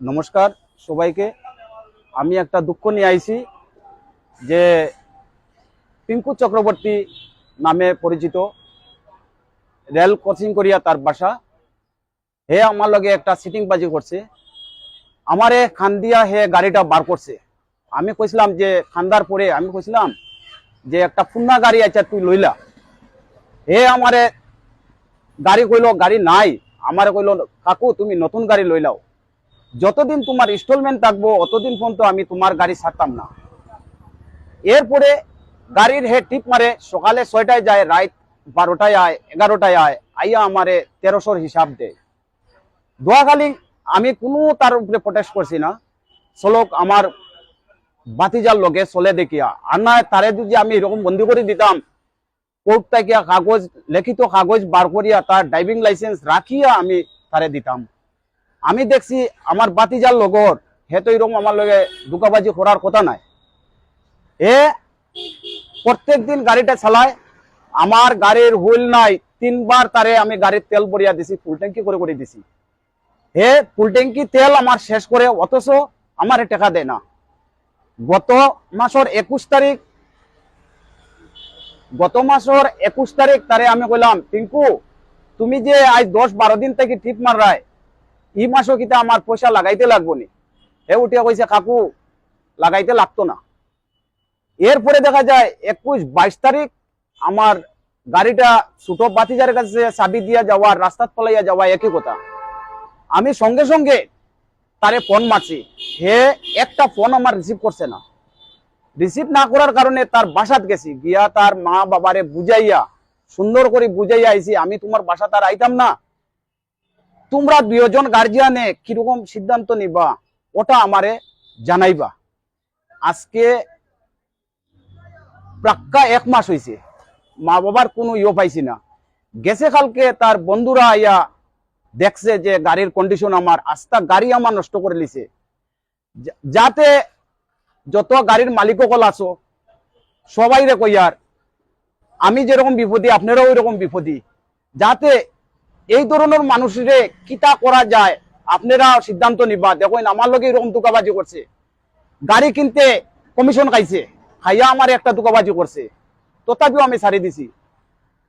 নমস্কার সবাইকে। আমি একটা দুঃখ নিয়ে আইছি যে পিঙ্কু চক্রবর্তী নামে পরিচিত রেল কোচিং করিয়া তার বাসা। হে আমার লগে একটা সিটিং বাজি করছে। আমারে খান্দিয়া হে গাড়িটা বার করছে। আমি কইছিলাম যে খান্দার পরে আমি কইছিলাম যে একটা ফুন্না গাড়ি আছে তুই লইলা। হে আমারে গাড়ি কইল, গাড়ি নাই। আমারে কইল, কাকু, তুমি নতুন গাড়ি লইলাও। যতদিন তোমার ইনস্টলমেন্ট থাকব, অতদিন পর্যন্ত আমি তোমার গাড়ি ছাড়তাম না। এরপরে গাড়ির হে টিপ মারে, সকালে ছয়টায় যায়, রাত বারোটায় আয়, এগারোটায় আয়, আইয়া আমারে তেরোশোর হিসাব দেয়। দোয়াখালি আমি কোনো তার উপরে প্রটেস্ট করছি না। চলক আমার বাতিজার লগে চলে দেখিয়া। আর না তারে যদি আমি এরকম বন্দি করে দিতাম কোর্ট থেকে কাগজ, লিখিত কাগজ বার করিয়া তার ড্রাইভিং লাইসেন্স রাখিয়া আমি তারে দিতাম। আমি দেখছি আমার বাতিজার লগর, হে তো আমার লগে দুকাবাজি করার কথা নাই। এ প্রত্যেক দিন গাড়িটা চালায়, আমার গাড়ির হুইল নাই, তিনবার তারে আমি গাড়ির তেল ভরিয়া দিছি, ফুল ট্যাঙ্কি করে করে দিছি। হে ফুল ট্যাঙ্কি তেল আমার শেষ করে, অথচ আমার টাকা দেয় না। গত মাসের একুশ তারিখ, গত মাসের একুশ তারিখ তারে আমি কইলাম পিঙ্কু তুমি যে আজ দশ বারো দিন থেকে টিপ মারায় ই মাসও কিতা আমার পয়সা লাগাইতে লাগবো নি। হে উঠিয়া কইছে, কাকু, লাগাইতে লাগতো না। এরপরে দেখা যায়, একুশ বাইশ তারিখ আমার গাড়িটা ছোট বাতিজারের কাছে চাবি দিয়া যাওয়া রাস্তাত পলাইয়া যাওয়া একই কথা। আমি সঙ্গে সঙ্গে তারে ফোন মারছি। হে, একটা ফোন আমার রিসিভ করছে না। রিসিভ না করার কারণে তার বাসাত গেছি। গিয়া তার মা বাবারে বুঝাইয়া, সুন্দর করে বুঝাইয়া আইছি, আমি তোমার বাসা তার আইতাম না। তোমরা দুজন গার্জিয়ানে কীরকম সিদ্ধান্ত নিবা, ওটা আমারে জানাইবা। আজকে প্রাক্কা এক মাস হয়েছে মা বাবার কোনো ইয়ে পাইছি না। গেছে কালকে তার বন্ধুরা আইয়া দেখছে যে গাড়ির কন্ডিশন আমার, আস্তা গাড়ি আমার নষ্ট করে লিছে। যাতে যত গাড়ির মালিকসকল আছো সবাই রে কইয়ার, আমি যেরকম বিপদী, আপনারাও ওইরকম বিপদী। যাতে এই ধরনের মানুষের কিতা করা যায়, আপনারা সিদ্ধান্ত নিবা। দেখুন, আমার লগে এরকম দুকাবাজি করছে। গাড়ি কিনতে কমিশন খাইছে, খাইয়া আমার একটা দুকাবাজি করছে। তথাপিও আমি ছাড়ি দিছি।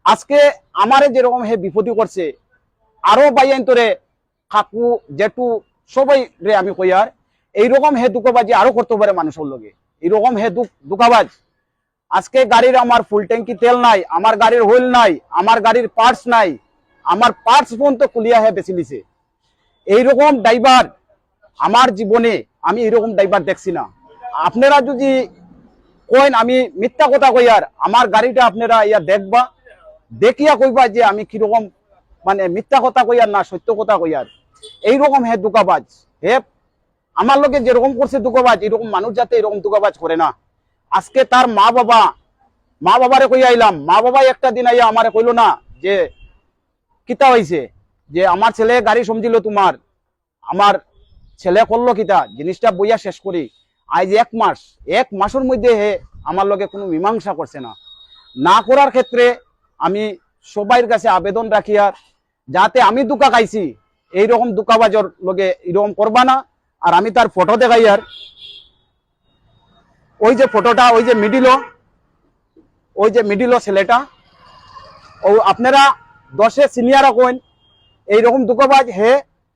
আজকে আমারে যেরকম হে বিপদী করছে, আরও বাইয়াইন তোরে কাকু, জেঠু, সবাই রে আমি কইয়ার এইরকম হে দুকাবাজি আরও করতে পারে মানুষের লগে। এইরকম হে দুকাবাজ আজকে গাড়ির আমার ফুল ট্যাঙ্কি তেল নাই, আমার গাড়ির হুইল নাই, আমার গাড়ির পার্টস নাই। আমার পার্টস পর্যন্ত কুলিয়া হয়ে বেছে নিছে এইরকম ড্রাইভার আমার জীবনে আমি এরকম ড্রাইভার দেখছি না। আপনারা যদি কইন, আমি মিথ্যা কথা কইয়ার আমার গাড়িটা আপনারা ইয়া দেখবা, দেখিয়া কইবা যে আমি কীরকম মানে মিথ্যা কথা কই আর না সত্য কথা কই আর। এইরকম হে দুকাবাজ, হে আমার লোকে যেরকম করছে দুকাবাজ এরকম মানুষ যাতে এরকম দুকাবাজ করে না। আজকে তার মা বাবা মা বাবারে কই আইলাম মা বাবা একটা দিন আইয়া আমারে কইলো না যে কিতা হইছে? যে আমার ছেলে গাড়ি সমঝিল তোমার। আমার ছেলে করল কিতা? জিনিসটা বইয়া শেষ করি। আজ এক মাস, এক মাসের মধ্যে হে আমার লগে কোনো মীমাংসা করছে না। না করার ক্ষেত্রে আমি সবাইয়ের কাছে আবেদন রাখি আর যাতে আমি দুকা খাইছি, এইরকম দুকাবাজর লগে এরকম করবা না। আর আমি তার ফটো দেখাই আর। ওই যে ফটোটা, ওই যে মিডিল ওই যে মিডিল ছেলেটা। ও, আপনারা দশে সিনিয়র কইন এইরকম দুকবাজ হে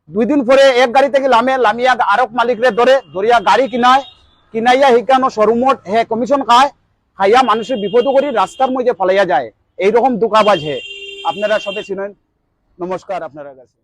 দুই দিন পরে এক গাড়ি থেকে লামে, লামিয়া আরক মালিকরে ধরে, ধরিয়া গাড়ি কিনায়, কিনাইয়া হিকানো শোরুমত হে কমিশন খায়, খাইয়া মানুষের বিপদ করি রাস্তার মধ্যে ফলাইয়া যায়। এইরকম দুকাবাজ হে। আপনারা সবে চিনেন নমস্কার আপনারা কাছে।